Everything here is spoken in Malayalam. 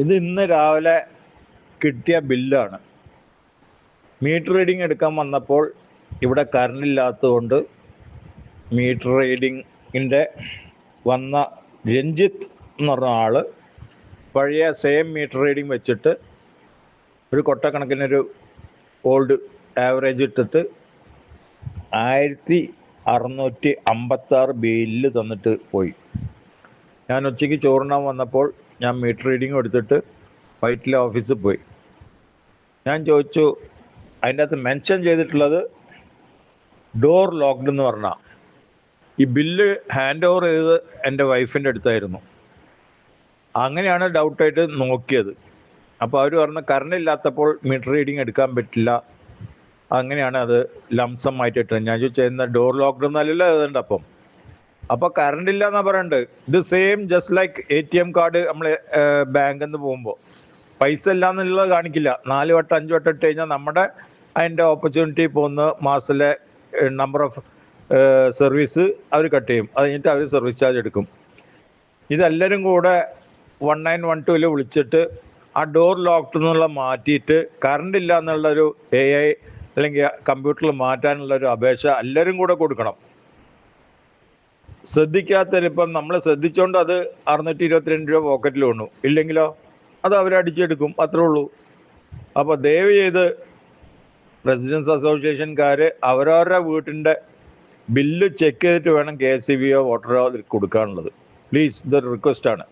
ഇത് ഇന്ന് രാവിലെ കിട്ടിയ ബില്ലാണ്. മീറ്റർ റീഡിംഗ് എടുക്കാൻ വന്നപ്പോൾ ഇവിടെ കറണ്ട് ഇല്ലാത്തതുകൊണ്ട് മീറ്റർ റീഡിങ്ങിന്റെ വന്ന രഞ്ജിത്ത് എന്ന് പറഞ്ഞ ആൾ പഴയ സെയിം മീറ്റർ റീഡിംഗ് വെച്ചിട്ട് ഒരു കൊട്ടക്കണക്കിനൊരു ഓൾഡ് ആവറേജ് ഇട്ടിട്ട് ആയിരത്തി അറുന്നൂറ്റി അമ്പത്താറ് ബില്ല് തന്നിട്ട് പോയി. ഞാൻ ഉച്ചയ്ക്ക് ചോറുണ്ണാൻ വന്നപ്പോൾ ഞാൻ മീറ്റർ റീഡിങ് എടുത്തിട്ട് വൈറ്റിലെ ഓഫീസിൽ പോയി. ഞാൻ ചോദിച്ചു അതിന്റെ അകത്ത് മെൻഷൻ ചെയ്തിട്ടുള്ളത് ഡോർ ലോക്ക്ഡ് എന്ന് പറഞ്ഞാൽ ഈ ബില്ല് ഹാൻഡ് ഓവർ ചെയ്തത് എന്റെ വൈഫിന്റെ അടുത്തായിരുന്നു. അങ്ങനെയാണ് ഡൗട്ടായിട്ട് നോക്കിയത്. അപ്പോൾ അവർ പറഞ്ഞു കറണ്ട് ഇല്ലാത്തപ്പോൾ മീറ്റർ റീഡിങ് എടുക്കാൻ പറ്റില്ല. അങ്ങനെയാണ് അത് ലംസം ആയിട്ട് ഇട്ടത്. ഞാൻ ചോദിച്ചാൽ ഡോർ ലോക്ക്ഡ് എന്നല്ലല്ലോ അതുണ്ട് അപ്പം? അപ്പോൾ കറണ്ട് ഇല്ല എന്നാ പറയണ്ട്. ഇത് same just like A T M card നമ്മൾ ബാങ്കിൽ നിന്ന് പോകുമ്പോൾ പൈസ ഇല്ല എന്നുള്ളത് കാണിക്കില്ല. നാല് വട്ടം അഞ്ച് വട്ടം ഇട്ട് കഴിഞ്ഞാൽ നമ്മുടെ അതിന്റെ ഓപ്പർച്യൂണിറ്റി പോകുന്ന മാസത്തിലെ നമ്പർ ഓഫ് സർവീസ് അവർ കട്ട് ചെയ്യും. അത് കഴിഞ്ഞിട്ട് അവർ സർവീസ് ചാർജ് എടുക്കും. ഇതെല്ലാവരും കൂടെ വൺ നയൻ വൺ ടുവിൽ വിളിച്ചിട്ട് ആ ഡോർ ലോക്ക്ഡ് എന്നുള്ള മാറ്റിയിട്ട് കറണ്ട് ഇല്ല എന്നുള്ളൊരു എ ഐ അല്ലെങ്കിൽ കമ്പ്യൂട്ടറിൽ മാറ്റാനുള്ള ഒരു അപേക്ഷ എല്ലാവരും കൂടെ കൊടുക്കണം. ശ്രദ്ധിക്കാത്തവരിപ്പം നമ്മൾ ശ്രദ്ധിച്ചോണ്ട് അത് അറുന്നൂറ്റി ഇരുപത്തിരണ്ട് രൂപ പോക്കറ്റിൽ കൊണ്ടു. ഇല്ലെങ്കിലോ അത് അവർ അടിച്ചെടുക്കും. അത്രേ ഉള്ളൂ. അപ്പോൾ ദയവ് ചെയ്ത് റെസിഡൻസ് അസോസിയേഷൻകാർ അവരവരുടെ വീട്ടിന്റെ ബില്ല് ചെക്ക് ചെയ്തിട്ട് വേണം കെ എസ് സി ബിയോ വോട്ടറോ കൊടുക്കാനുള്ളത്. പ്ലീസ് ഇതൊരു റിക്വസ്റ്റാണ്